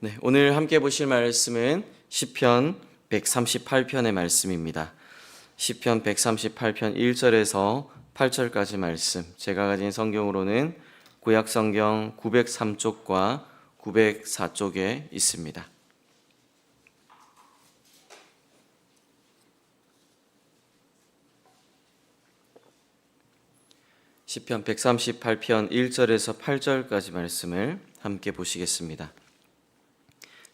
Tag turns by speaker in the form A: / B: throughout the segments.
A: 네, 오늘 함께 보실 말씀은 시편 138편의 말씀입니다. 시편 138편 1절에서 8절까지 말씀. 제가 가진 성경으로는 구약 성경 903쪽과 904쪽에 있습니다. 시편 138편 1절에서 8절까지 말씀을 함께 보시겠습니다.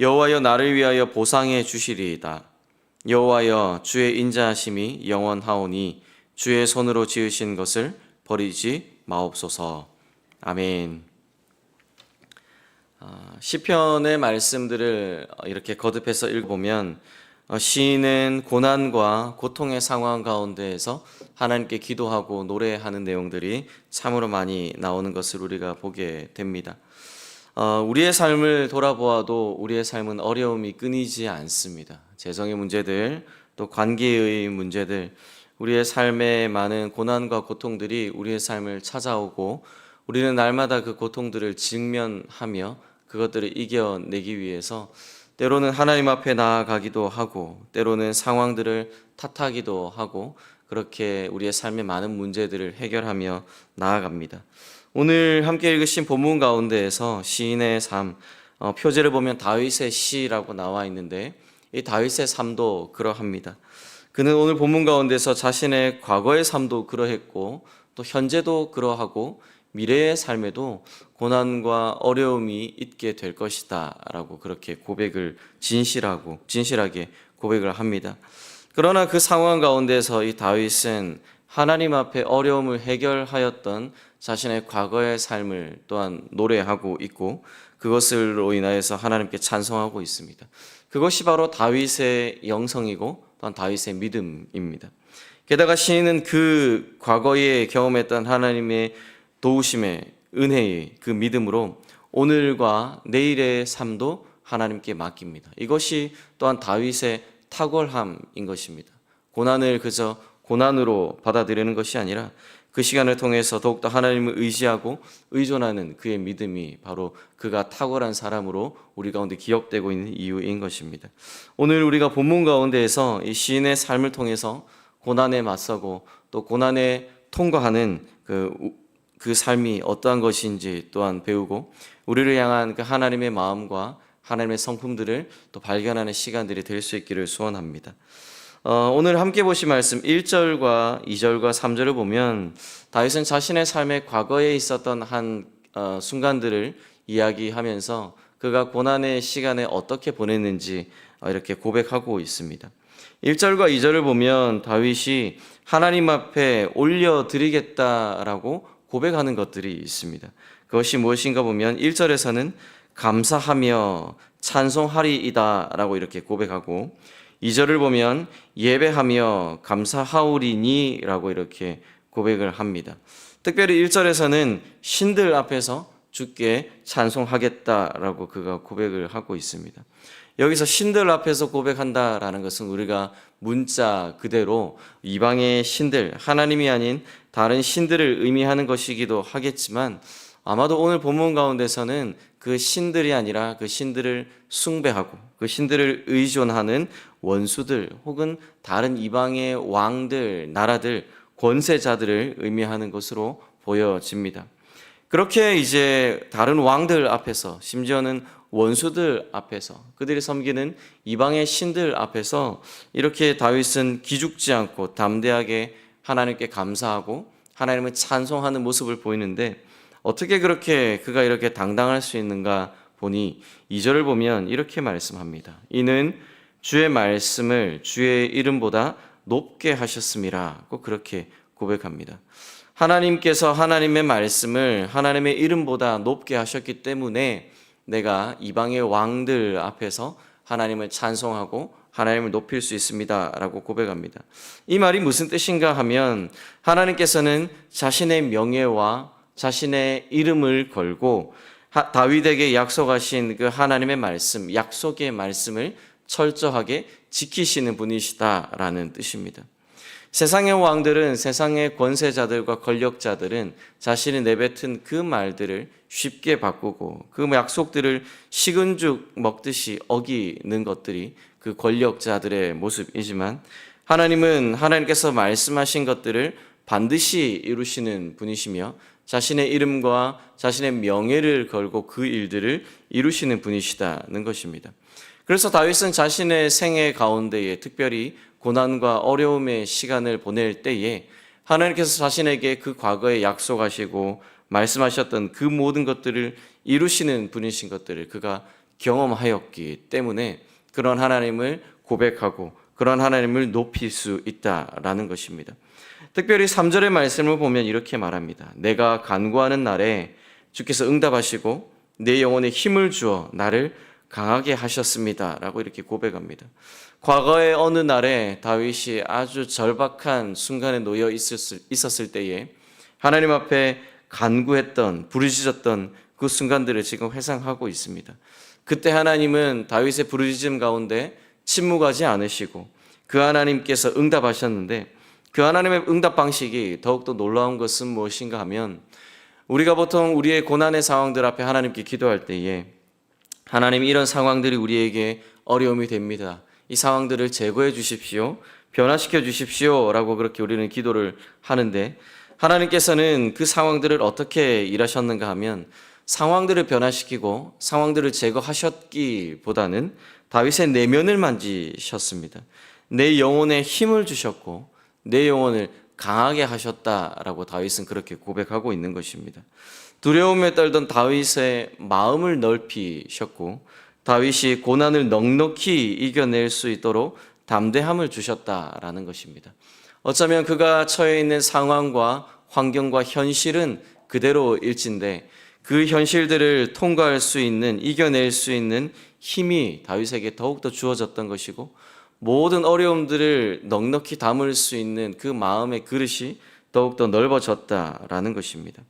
A: 여호와여 나를 위하여 보상해 주시리이다. 여호와여 주의 인자하심이 영원하오니 주의 손으로 지으신 것을 버리지 마옵소서. 아멘. 아, 시편의 말씀들을 이렇게 거듭해서 읽어보면 어, 시인은 고난과 고통의 상황 가운데에서 하나님께 기도하고 노래하는 내용들이 참으로 많이 나오는 것을 우리가 보게 됩니다. 어, 우리의 삶을 돌아보아도 우리의 삶은 어려움이 끊이지 않습니다. 재정의 문제들, 또 관계의 문제들, 우리의 삶에 많은 고난과 고통들이 우리의 삶을 찾아오고 우리는 날마다 그 고통들을 직면하며 그것들을 이겨내기 위해서 때로는 하나님 앞에 나아가기도 하고 때로는 상황들을 탓하기도 하고 그렇게 우리의 삶의 많은 문제들을 해결하며 나아갑니다. 오늘 함께 읽으신 본문 가운데에서 시인의 삶 어, 표제를 보면 다윗의 시라고 나와 있는데 이 다윗의 삶도 그러합니다. 그는 오늘 본문 가운데서 자신의 과거의 삶도 그러했고 또 현재도 그러하고 미래의 삶에도 고난과 어려움이 있게 될 것이다라고 그렇게 고백을 진실하고 진실하게 고백을 합니다. 그러나 그 상황 가운데서 이 다윗은 하나님 앞에 어려움을 해결하였던 자신의 과거의 삶을 또한 노래하고 있고 그것으로 인하여서 하나님께 찬송하고 있습니다. 그것이 바로 다윗의 영성이고 또한 다윗의 믿음입니다. 게다가 시인은 그 과거에 경험했던 하나님의 도우심의 은혜의 그 믿음으로 오늘과 내일의 삶도 하나님께 맡깁니다. 이것이 또한 다윗의 탁월함인 것입니다. 고난을 그저 고난으로 받아들이는 것이 아니라 그 시간을 통해서 더욱더 하나님을 의지하고 의존하는 그의 믿음이 바로 그가 탁월한 사람으로 우리 가운데 기억되고 있는 이유인 것입니다. 오늘 우리가 본문 가운데에서 이 시인의 삶을 통해서 고난에 맞서고 또 고난에 통과하는 그, 그 삶이 어떠한 것인지 또한 배우고 우리를 향한 그 하나님의 마음과 하나님의 성품들을 또 발견하는 시간들이 될 수 있기를 소원합니다. 어, 오늘 함께 보신 말씀 1절과 2절과 3절을 보면 다윗은 자신의 삶의 과거에 있었던 한 어, 순간들을 이야기하면서 그가 고난의 시간에 어떻게 보냈는지 어, 이렇게 고백하고 있습니다. 1절과 2절을 보면 다윗이 하나님 앞에 올려드리겠다라고 고백하는 것들이 있습니다. 그것이 무엇인가 보면 1절에서는 감사하며 찬송하리이다라고 이렇게 고백하고 2절을 보면 예배하며 감사하오리니라고 이렇게 고백을 합니다. 특별히 1절에서는 신들 앞에서 주께 찬송하겠다라고 그가 고백을 하고 있습니다. 여기서 신들 앞에서 고백한다라는 것은 우리가 문자 그대로 이방의 신들, 하나님이 아닌 다른 신들을 의미하는 것이기도 하겠지만 아마도 오늘 본문 가운데서는 그 신들이 아니라 그 신들을 숭배하고 그 신들을 의존하는 원수들 혹은 다른 이방의 왕들, 나라들, 권세자들을 의미하는 것으로 보여집니다. 그렇게 이제 다른 왕들 앞에서 심지어는 원수들 앞에서 그들이 섬기는 이방의 신들 앞에서 이렇게 다윗은 기죽지 않고 담대하게 하나님께 감사하고 하나님을 찬송하는 모습을 보이는데 어떻게 그렇게 그가 이렇게 당당할 수 있는가 보니 2절을 보면 이렇게 말씀합니다. 이는 주의 말씀을 주의 이름보다 높게 하셨음이라. 꼭 그렇게 고백합니다. 하나님께서 하나님의 말씀을 하나님의 이름보다 높게 하셨기 때문에 내가 이방의 왕들 앞에서 하나님을 찬송하고 하나님을 높일 수 있습니다 라고 고백합니다. 이 말이 무슨 뜻인가 하면 하나님께서는 자신의 명예와 자신의 이름을 걸고 하- 다윗에게 약속하신 그 하나님의 말씀, 약속의 말씀을 철저하게 지키시는 분이시다라는 뜻입니다. 세상의 왕들은 세상의 권세자들과 권력자들은 자신이 내뱉은 그 말들을 쉽게 바꾸고 그 약속들을 식은 죽 먹듯이 어기는 것들이 그 권력자들의 모습이지만 하나님은 하나님께서 말씀하신 것들을 반드시 이루시는 분이시며 자신의 이름과 자신의 명예를 걸고 그 일들을 이루시는 분이시다는 것입니다. 그래서 다윗은 자신의 생애 가운데에 특별히 고난과 어려움의 시간을 보낼 때에 하나님께서 자신에게 그 과거에 약속하시고 말씀하셨던 그 모든 것들을 이루시는 분이신 것들을 그가 경험하였기 때문에 그런 하나님을 고백하고 그런 하나님을 높일 수 있다라는 것입니다. 특별히 3절의 말씀을 보면 이렇게 말합니다. 내가 간구하는 날에 주께서 응답하시고 내 영혼에 힘을 주어 나를 강하게 하셨습니다라고 이렇게 고백합니다. 과거의 어느 날에 다윗이 아주 절박한 순간에 놓여 있었을, 때에 하나님 앞에 간구했던 부르짖었던 그 순간들을 지금 회상하고 있습니다. 그때 하나님은 다윗의 부르짖음 가운데 침묵하지 않으시고 그 하나님께서 응답하셨는데 그 하나님의 응답 방식이 더욱더 놀라운 것은 무엇인가 하면 우리가 보통 우리의 고난의 상황들 앞에 하나님께 기도할 때에 하나님 이런 상황들이 우리에게 어려움이 됩니다. 이 상황들을 제거해 주십시오. 변화시켜 주십시오. 라고 그렇게 우리는 기도를 하는데 하나님께서는 그 상황들을 어떻게 일하셨는가 하면 상황들을 변화시키고 상황들을 제거하셨기보다는 다윗의 내면을 만지셨습니다. 내 영혼에 힘을 주셨고 내 영혼을 강하게 하셨다라고 다윗은 그렇게 고백하고 있는 것입니다. 두려움에 떨던 다윗의 마음을 넓히셨고 다윗이 고난을 넉넉히 이겨낼 수 있도록 담대함을 주셨다라는 것입니다. 어쩌면 그가 처해 있는 상황과 환경과 현실은 그대로일진데 그 현실들을 통과할 수 있는 이겨낼 수 있는 힘이 다윗에게 더욱더 주어졌던 것이고 모든 어려움들을 넉넉히 담을 수 있는 그 마음의 그릇이 더욱더 넓어졌다라는 것입니다.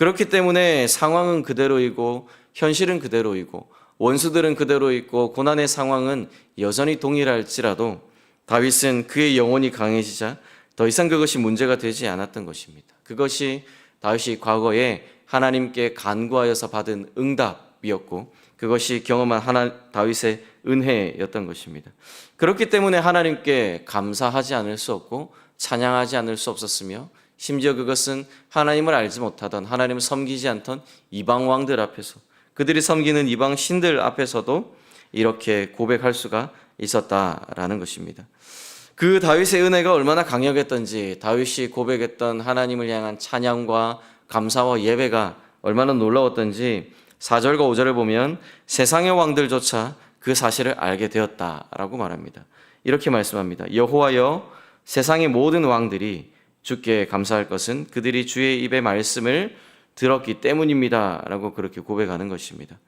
A: 그렇기 때문에 상황은 그대로이고 현실은 그대로이고 원수들은 그대로 있고 고난의 상황은 여전히 동일할지라도 다윗은 그의 영혼이 강해지자 더 이상 그것이 문제가 되지 않았던 것입니다. 그것이 다윗이 과거에 하나님께 간구하여서 받은 응답이었고 그것이 경험한 하나 다윗의 은혜였던 것입니다. 그렇기 때문에 하나님께 감사하지 않을 수 없고 찬양하지 않을 수 없었으며 심지어 그것은 하나님을 알지 못하던 하나님을 섬기지 않던 이방 왕들 앞에서 그들이 섬기는 이방 신들 앞에서도 이렇게 고백할 수가 있었다라는 것입니다. 그 다윗의 은혜가 얼마나 강력했던지 다윗이 고백했던 하나님을 향한 찬양과 감사와 예배가 얼마나 놀라웠던지 4절과 5절을 보면 세상의 왕들조차 그 사실을 알게 되었다라고 말합니다. 이렇게 말씀합니다. 여호와여 세상의 모든 왕들이 주께 감사할 것은 그들이 주의 입의 말씀을 들었기 때문입니다 라고 그렇게 고백하는 것입니다.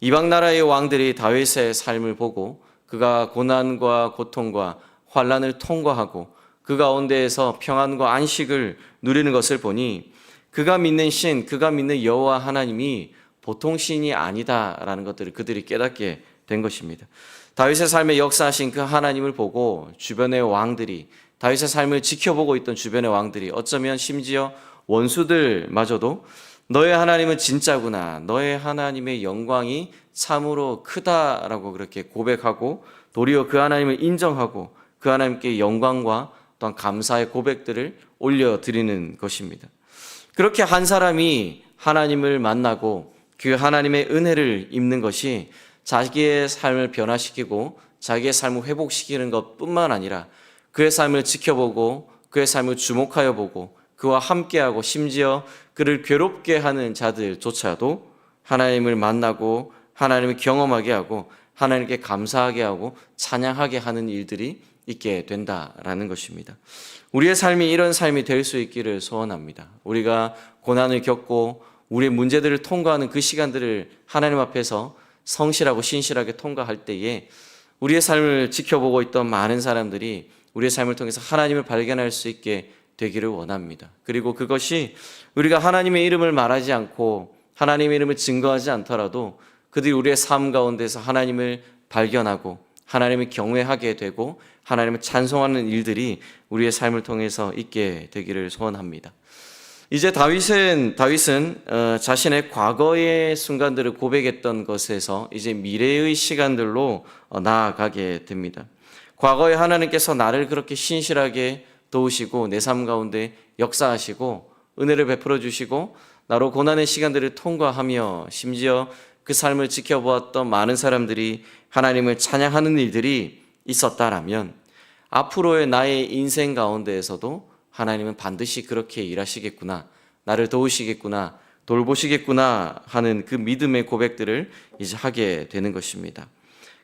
A: 이방 나라의 왕들이 다윗의 삶을 보고 그가 고난과 고통과 환란을 통과하고 그 가운데에서 평안과 안식을 누리는 것을 보니 그가 믿는 신, 그가 믿는 여호와 하나님이 보통 신이 아니다라는 것들을 그들이 깨닫게 된 것입니다. 다윗의 삶에 역사하신 그 하나님을 보고 주변의 왕들이 다윗의 삶을 지켜보고 있던 주변의 왕들이 어쩌면 심지어 원수들마저도 너의 하나님은 진짜구나. 너의 하나님의 영광이 참으로 크다라고 그렇게 고백하고 도리어 그 하나님을 인정하고 그 하나님께 영광과 또한 감사의 고백들을 올려드리는 것입니다. 그렇게 한 사람이 하나님을 만나고 그 하나님의 은혜를 입는 것이 자기의 삶을 변화시키고 자기의 삶을 회복시키는 것 뿐만 아니라 그의 삶을 지켜보고 그의 삶을 주목하여 보고 그와 함께하고 심지어 그를 괴롭게 하는 자들조차도 하나님을 만나고 하나님을 경험하게 하고 하나님께 감사하게 하고 찬양하게 하는 일들이 있게 된다라는 것입니다. 우리의 삶이 이런 삶이 될 수 있기를 소원합니다. 우리가 고난을 겪고 우리의 문제들을 통과하는 그 시간들을 하나님 앞에서 성실하고 신실하게 통과할 때에 우리의 삶을 지켜보고 있던 많은 사람들이 우리의 삶을 통해서 하나님을 발견할 수 있게 되기를 원합니다. 그리고 그것이 우리가 하나님의 이름을 말하지 않고 하나님의 이름을 증거하지 않더라도 그들이 우리의 삶 가운데서 하나님을 발견하고 하나님을 경외하게 되고 하나님을 찬송하는 일들이 우리의 삶을 통해서 있게 되기를 소원합니다. 이제 다윗은 다윗은 어, 자신의 과거의 순간들을 고백했던 것에서 이제 미래의 시간들로 어, 나아가게 됩니다. 과거에 하나님께서 나를 그렇게 신실하게 도우시고 내 삶 가운데 역사하시고 은혜를 베풀어 주시고 나로 고난의 시간들을 통과하며 심지어 그 삶을 지켜보았던 많은 사람들이 하나님을 찬양하는 일들이 있었다라면 앞으로의 나의 인생 가운데에서도 하나님은 반드시 그렇게 일하시겠구나. 나를 도우시겠구나. 돌보시겠구나 하는 그 믿음의 고백들을 이제 하게 되는 것입니다.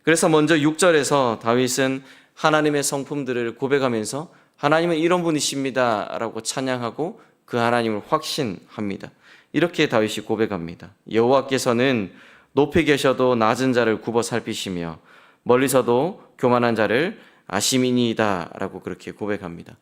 A: 그래서 먼저 6절에서 다윗은 하나님의 성품들을 고백하면서 하나님은 이런 분이십니다라고 찬양하고 그 하나님을 확신합니다. 이렇게 다윗이 고백합니다. 여호와께서는 높이 계셔도 낮은 자를 굽어 살피시며 멀리서도 교만한 자를 아시미니이다라고 그렇게 고백합니다.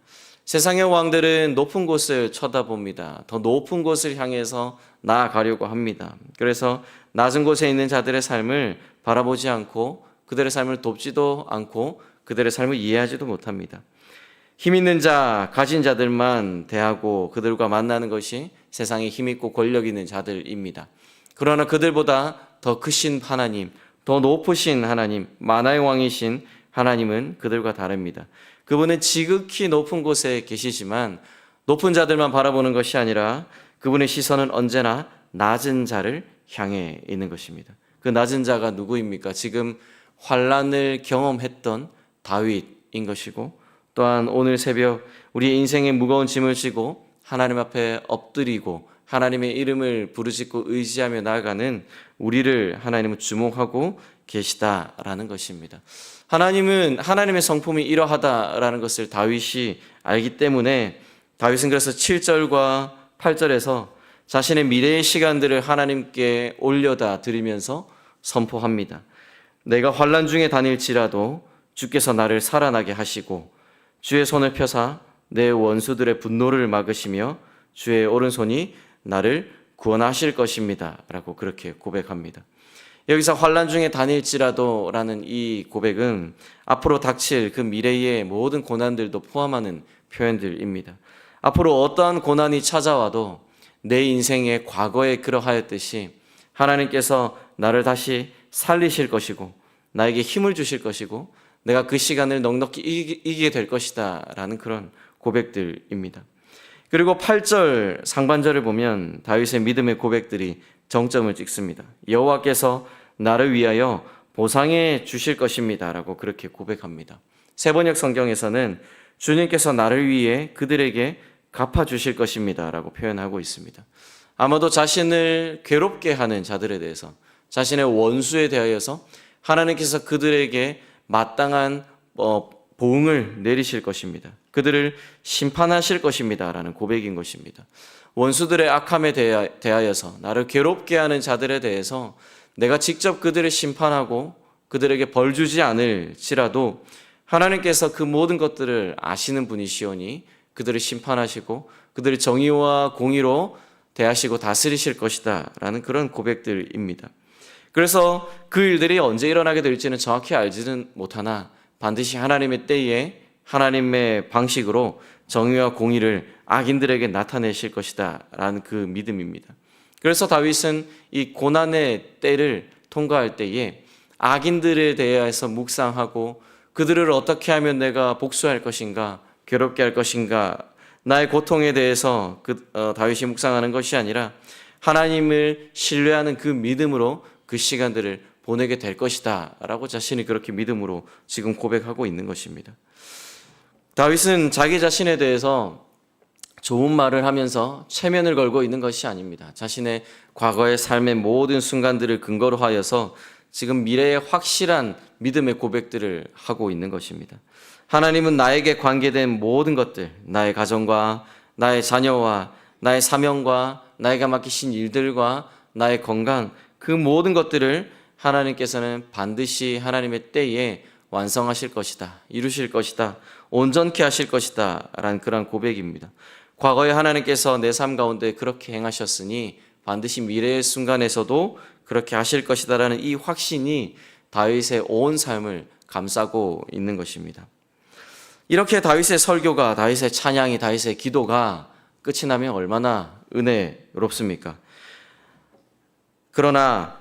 A: 세상의 왕들은 높은 곳을 쳐다봅니다. 더 높은 곳을 향해서 나아가려고 합니다. 그래서 낮은 곳에 있는 자들의 삶을 바라보지 않고 그들의 삶을 돕지도 않고 그들의 삶을 이해하지도 못합니다. 힘 있는 자, 가진 자들만 대하고 그들과 만나는 것이 세상에 힘 있고 권력 있는 자들입니다. 그러나 그들보다 더 크신 하나님, 더 높으신 하나님, 만화의 왕이신 하나님은 그들과 다릅니다. 그분은 지극히 높은 곳에 계시지만 높은 자들만 바라보는 것이 아니라 그분의 시선은 언제나 낮은 자를 향해 있는 것입니다. 그 낮은 자가 누구입니까? 지금 환란을 경험했던 다윗인 것이고 또한 오늘 새벽 우리 인생의 무거운 짐을 지고 하나님 앞에 엎드리고 하나님의 이름을 부르짖고 의지하며 나아가는 우리를 하나님은 주목하고 계시다라는 것입니다. 하나님은 하나님의 성품이 이러하다라는 것을 다윗이 알기 때문에 다윗은 그래서 7절과 8절에서 자신의 미래의 시간들을 하나님께 올려다 드리면서 선포합니다. 내가 환란 중에 다닐지라도 주께서 나를 살아나게 하시고 주의 손을 펴사 내 원수들의 분노를 막으시며 주의 오른손이 나를 구원하실 것입니다라고 그렇게 고백합니다. 여기서 환란 중에 다닐지라도라는 이 고백은 앞으로 닥칠 그 미래의 모든 고난들도 포함하는 표현들입니다. 앞으로 어떠한 고난이 찾아와도 내 인생의 과거에 그러하였듯이 하나님께서 나를 다시 살리실 것이고 나에게 힘을 주실 것이고 내가 그 시간을 넉넉히 이기게 될 것이다 라는 그런 고백들입니다. 그리고 8절 상반절을 보면 다윗의 믿음의 고백들이 정점을 찍습니다. 여호와께서 나를 위하여 보상해 주실 것입니다라고 그렇게 고백합니다. 세번역 성경에서는 주님께서 나를 위해 그들에게 갚아 주실 것입니다라고 표현하고 있습니다. 아마도 자신을 괴롭게 하는 자들에 대해서 자신의 원수에 대하여서 하나님께서 그들에게 마땅한 어, 보응을 내리실 것입니다. 그들을 심판하실 것입니다 라는 고백인 것입니다. 원수들의 악함에 대하여서 나를 괴롭게 하는 자들에 대해서 내가 직접 그들을 심판하고 그들에게 벌 주지 않을지라도 하나님께서 그 모든 것들을 아시는 분이시오니 그들을 심판하시고 그들을 정의와 공의로 대하시고 다스리실 것이다 라는 그런 고백들입니다. 그래서 그 일들이 언제 일어나게 될지는 정확히 알지는 못하나 반드시 하나님의 때에 하나님의 방식으로 정의와 공의를 악인들에게 나타내실 것이다 라는 그 믿음입니다. 그래서 다윗은 이 고난의 때를 통과할 때에 악인들에 대해서 묵상하고 그들을 어떻게 하면 내가 복수할 것인가, 괴롭게 할 것인가, 나의 고통에 대해서 그, 어, 다윗이 묵상하는 것이 아니라 하나님을 신뢰하는 그 믿음으로 그 시간들을 보내게 될 것이다 라고 자신이 그렇게 믿음으로 지금 고백하고 있는 것입니다. 다윗은 자기 자신에 대해서 좋은 말을 하면서 체면을 걸고 있는 것이 아닙니다. 자신의 과거의 삶의 모든 순간들을 근거로 하여서 지금 미래의 확실한 믿음의 고백들을 하고 있는 것입니다. 하나님은 나에게 관계된 모든 것들, 나의 가정과 나의 자녀와 나의 사명과 나에게 맡기신 일들과 나의 건강, 그 모든 것들을 하나님께서는 반드시 하나님의 때에 완성하실 것이다. 이루실 것이다. 온전케 하실 것이다. 라는 그런 고백입니다. 과거에 하나님께서 내 삶 가운데 그렇게 행하셨으니 반드시 미래의 순간에서도 그렇게 하실 것이다라는 이 확신이 다윗의 온 삶을 감싸고 있는 것입니다. 이렇게 다윗의 설교가 다윗의 찬양이 다윗의 기도가 끝이 나면 얼마나 은혜롭습니까? 그러나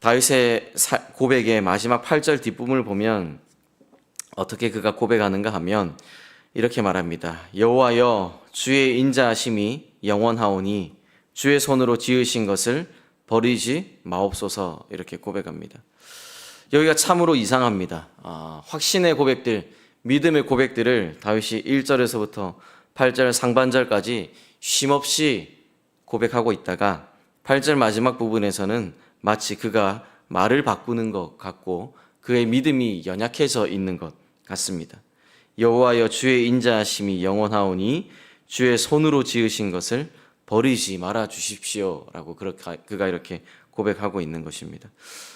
A: 다윗의 고백의 마지막 8절 뒷부분을 보면 어떻게 그가 고백하는가 하면 이렇게 말합니다. 여호와여 주의 인자하심이 영원하오니 주의 손으로 지으신 것을 버리지 마옵소서 이렇게 고백합니다. 여기가 참으로 이상합니다. 아, 확신의 고백들, 믿음의 고백들을 다윗이 1절에서부터 8절 상반절까지 쉼없이 고백하고 있다가 8절 마지막 부분에서는 마치 그가 말을 바꾸는 것 같고 그의 믿음이 연약해져 있는 것 같습니다. 여호와여 주의 인자하심이 영원하오니 주의 손으로 지으신 것을 버리지 말아 주십시오라고 그가 이렇게 고백하고 있는 것입니다.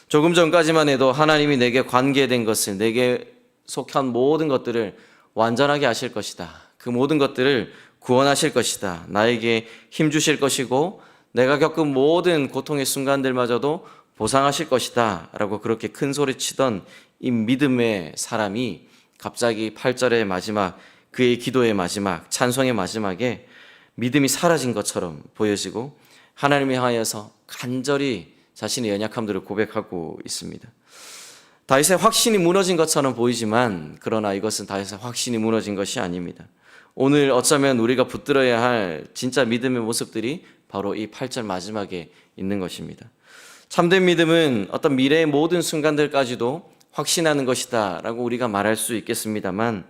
A: 조금 전까지만 해도 하나님이 내게 관계된 것을 내게 속한 모든 것들을 완전하게 하실 것이다. 그 모든 것들을 구원하실 것이다. 나에게 힘 주실 것이고 내가 겪은 모든 고통의 순간들마저도 보상하실 것이다. 라고 그렇게 큰 소리 치던 이 믿음의 사람이 갑자기 8절의 마지막 그의 기도의 마지막 찬송의 마지막에 믿음이 사라진 것처럼 보여지고 하나님이 하여서 간절히 자신의 연약함들을 고백하고 있습니다. 다윗의 확신이 무너진 것처럼 보이지만 그러나 이것은 다윗의 확신이 무너진 것이 아닙니다. 오늘 어쩌면 우리가 붙들어야 할 진짜 믿음의 모습들이 바로 이 8절 마지막에 있는 것입니다. 참된 믿음은 어떤 미래의 모든 순간들까지도 확신하는 것이다 라고 우리가 말할 수 있겠습니다만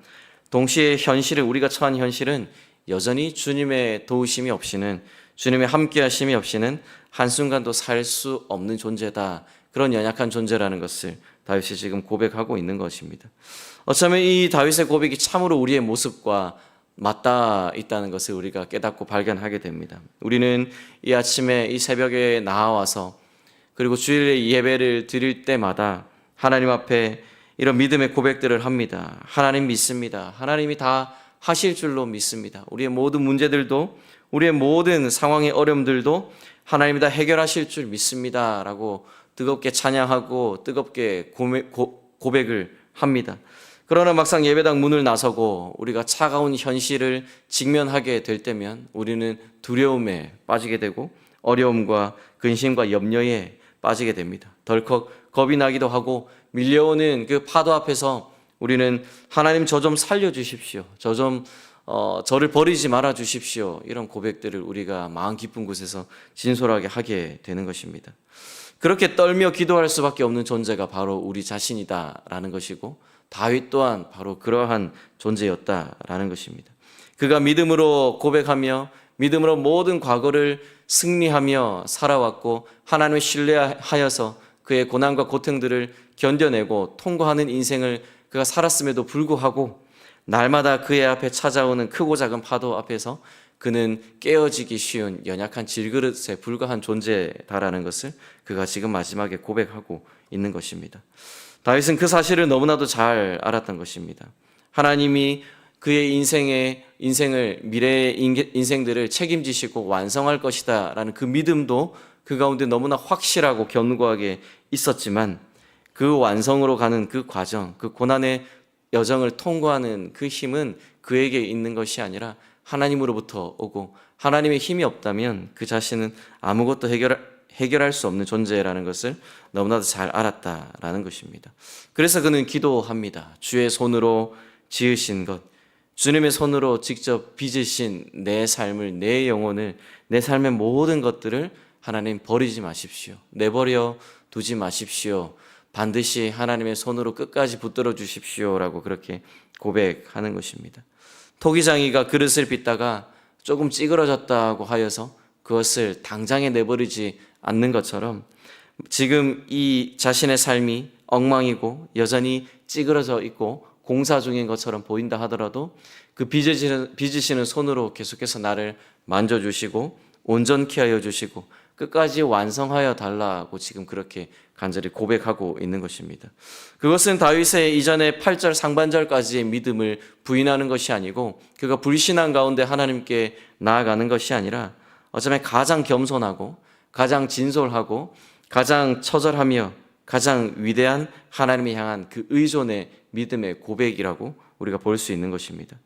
A: 동시에 현실을 우리가 처한 현실은 여전히 주님의 도우심이 없이는 주님의 함께 하심이 없이는 한순간도 살 수 없는 존재다. 그런 연약한 존재라는 것을 다윗이 지금 고백하고 있는 것입니다. 어쩌면 이 다윗의 고백이 참으로 우리의 모습과 맞닿아 있다는 것을 우리가 깨닫고 발견하게 됩니다. 우리는 이 아침에 이 새벽에 나와서 그리고 주일에 예배를 드릴 때마다 하나님 앞에 이런 믿음의 고백들을 합니다. 하나님 믿습니다. 하나님이 다 하실 줄로 믿습니다. 우리의 모든 문제들도 우리의 모든 상황의 어려움들도 하나님이 다 해결하실 줄 믿습니다. 라고 뜨겁게 찬양하고 뜨겁게 고백을 합니다. 그러나 막상 예배당 문을 나서고 우리가 차가운 현실을 직면하게 될 때면 우리는 두려움에 빠지게 되고 어려움과 근심과 염려에 빠지게 됩니다. 덜컥 겁이 나기도 하고 밀려오는 그 파도 앞에서 우리는 하나님 저 좀 살려 주십시오. 저좀 어, 저를 버리지 말아 주십시오. 이런 고백들을 우리가 마음 깊은 곳에서 진솔하게 하게 되는 것입니다. 그렇게 떨며 기도할 수밖에 없는 존재가 바로 우리 자신이다라는 것이고 다윗 또한 바로 그러한 존재였다라는 것입니다. 그가 믿음으로 고백하며 믿음으로 모든 과거를 승리하며 살아왔고 하나님을 신뢰하여서 그의 고난과 고통들을 견뎌내고 통과하는 인생을 그가 살았음에도 불구하고 날마다 그의 앞에 찾아오는 크고 작은 파도 앞에서 그는 깨어지기 쉬운 연약한 질그릇에 불과한 존재다라는 것을 그가 지금 마지막에 고백하고 있는 것입니다. 다윗은 그 사실을 너무나도 잘 알았던 것입니다. 하나님이 그의 인생의 인생을 미래의 인생들을 책임지시고 완성할 것이다라는 그 믿음도 그 가운데 너무나 확실하고 견고하게 있었지만 그 완성으로 가는 그 과정, 그 고난의 여정을 통과하는 그 힘은 그에게 있는 것이 아니라 하나님으로부터 오고 하나님의 힘이 없다면 그 자신은 아무것도 해결, 해결할 수 없는 존재라는 것을 너무나도 잘 알았다라는 것입니다. 그래서 그는 기도합니다. 주의 손으로 지으신 것, 주님의 손으로 직접 빚으신 내 삶을, 내 영혼을, 내 삶의 모든 것들을 하나님 버리지 마십시오. 내버려 두지 마십시오. 반드시 하나님의 손으로 끝까지 붙들어 주십시오라고 그렇게 고백하는 것입니다. 토기장이가 그릇을 빚다가 조금 찌그러졌다고 하여서 그것을 당장에 내버리지 않는 것처럼 지금 이 자신의 삶이 엉망이고 여전히 찌그러져 있고 공사 중인 것처럼 보인다 하더라도 그 빚으시는, 빚으시는 손으로 계속해서 나를 만져주시고 온전케 하여 주시고 끝까지 완성하여 달라고 지금 그렇게 간절히 고백하고 있는 것입니다. 그것은 다윗의 이전에 8절 상반절까지의 믿음을 부인하는 것이 아니고 그가 불신한 가운데 하나님께 나아가는 것이 아니라 어쩌면 가장 겸손하고 가장 진솔하고 가장 처절하며 가장 위대한 하나님을 향한 그 의존의 믿음의 고백이라고 우리가 볼 수 있는 것입니다.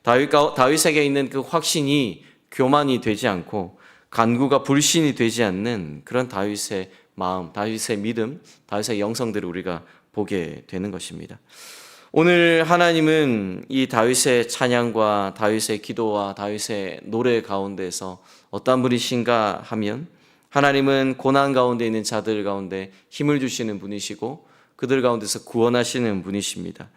A: 다윗과 다윗에게 있는 그 확신이 교만이 되지 않고 간구가 불신이 되지 않는 그런 다윗의 마음, 다윗의 믿음, 다윗의 영성들을 우리가 보게 되는 것입니다. 오늘 하나님은 이 다윗의 찬양과 다윗의 기도와 다윗의 노래 가운데서 어떤 분이신가 하면 하나님은 고난 가운데 있는 자들 가운데 힘을 주시는 분이시고 그들 가운데서 구원하시는 분이십니다.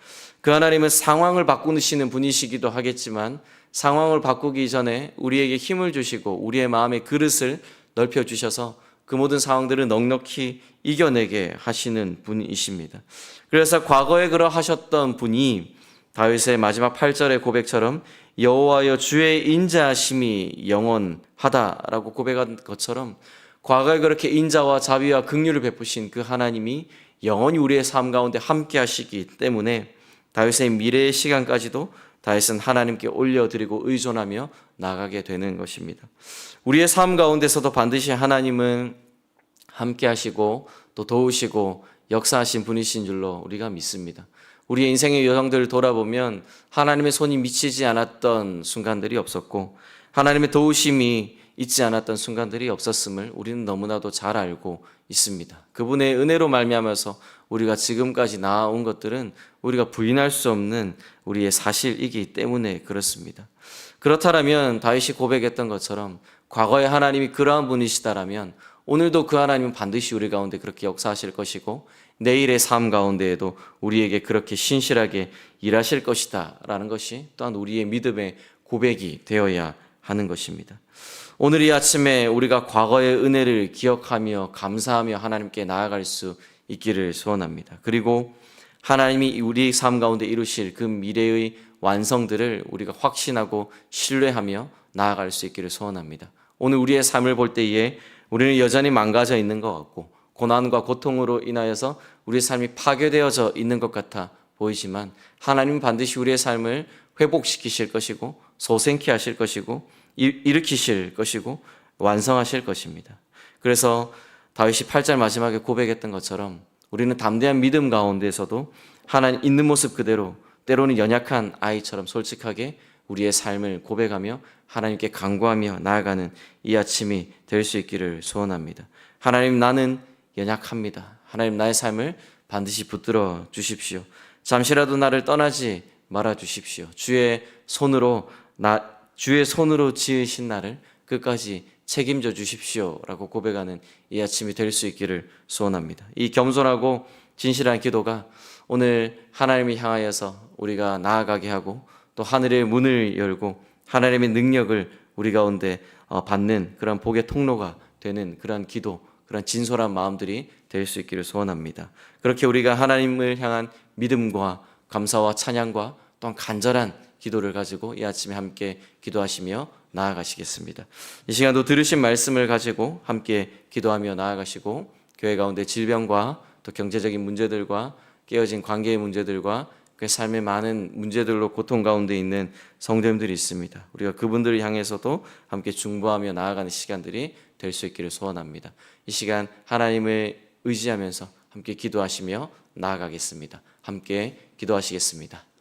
A: 그 하나님은 상황을 바꾸시는 분이시기도 하겠지만 상황을 바꾸기 전에 우리에게 힘을 주시고 우리의 마음의 그릇을 넓혀 주셔서 그 모든 상황들을 넉넉히 이겨내게 하시는 분이십니다. 그래서 과거에 그러하셨던 분이 다윗의 마지막 8절의 고백처럼 여호와여 주의 인자하심이 영원하다라고 고백한 것처럼 과거에 그렇게 인자와 자비와 긍휼을 베푸신 그 하나님이 영원히 우리의 삶 가운데 함께 하시기 때문에 다윗의 미래의 시간까지도 다윗은 하나님께 올려드리고 의존하며 나가게 되는 것입니다. 우리의 삶 가운데서도 반드시 하나님은 함께 하시고 또 도우시고 역사하신 분이신 줄로 우리가 믿습니다. 우리의 인생의 여정들을 돌아보면 하나님의 손이 미치지 않았던 순간들이 없었고 하나님의 도우심이 있지 않았던 순간들이 없었음을 우리는 너무나도 잘 알고 있습니다. 그분의 은혜로 말미암아서 우리가 지금까지 나아온 것들은 우리가 부인할 수 없는 우리의 사실이기 때문에 그렇습니다. 그렇다면 다윗이 고백했던 것처럼 과거에 하나님이 그러한 분이시다라면 오늘도 그 하나님은 반드시 우리 가운데 그렇게 역사하실 것이고 내일의 삶 가운데에도 우리에게 그렇게 신실하게 일하실 것이다라는 것이 또한 우리의 믿음의 고백이 되어야 하는 것입니다. 오늘 이 아침에 우리가 과거의 은혜를 기억하며 감사하며 하나님께 나아갈 수 있기를 소원합니다. 그리고 하나님이 우리 삶 가운데 이루실 그 미래의 완성들을 우리가 확신하고 신뢰하며 나아갈 수 있기를 소원합니다. 오늘 우리의 삶을 볼 때에 우리는 여전히 망가져 있는 것 같고 고난과 고통으로 인하여서 우리의 삶이 파괴되어져 있는 것 같아 보이지만 하나님은 반드시 우리의 삶을 회복시키실 것이고 소생케 하실 것이고 일으키실 것이고 완성하실 것입니다. 그래서 다윗이 8절 마지막에 고백했던 것처럼 우리는 담대한 믿음 가운데서도 하나님 있는 모습 그대로 때로는 연약한 아이처럼 솔직하게 우리의 삶을 고백하며 하나님께 간구하며 나아가는 이 아침이 될 수 있기를 소원합니다. 하나님 나는 연약합니다. 하나님 나의 삶을 반드시 붙들어 주십시오. 잠시라도 나를 떠나지 말아 주십시오. 주의 손으로 나 주의 손으로 지으신 나를 끝까지 책임져 주십시오라고 고백하는 이 아침이 될 수 있기를 소원합니다. 이 겸손하고 진실한 기도가 오늘 하나님을 향하여서 우리가 나아가게 하고 또 하늘의 문을 열고 하나님의 능력을 우리 가운데 어, 받는 그런 복의 통로가 되는 그런 기도, 그런 진솔한 마음들이 될 수 있기를 소원합니다. 그렇게 우리가 하나님을 향한 믿음과 감사와 찬양과 또한 간절한 기도를 가지고 이 아침에 함께 기도하시며 나아가시겠습니다. 이 시간도 들으신 말씀을 가지고 함께 기도하며 나아가시고 교회 가운데 질병과 또 경제적인 문제들과 깨어진 관계의 문제들과 그 삶의 많은 문제들로 고통 가운데 있는 성도님들이 있습니다. 우리가 그분들을 향해서도 함께 중보하며 나아가는 시간들이 될 수 있기를 소원합니다. 이 시간 하나님을 의지하면서 함께 기도하시며 나아가겠습니다. 함께 기도하시겠습니다.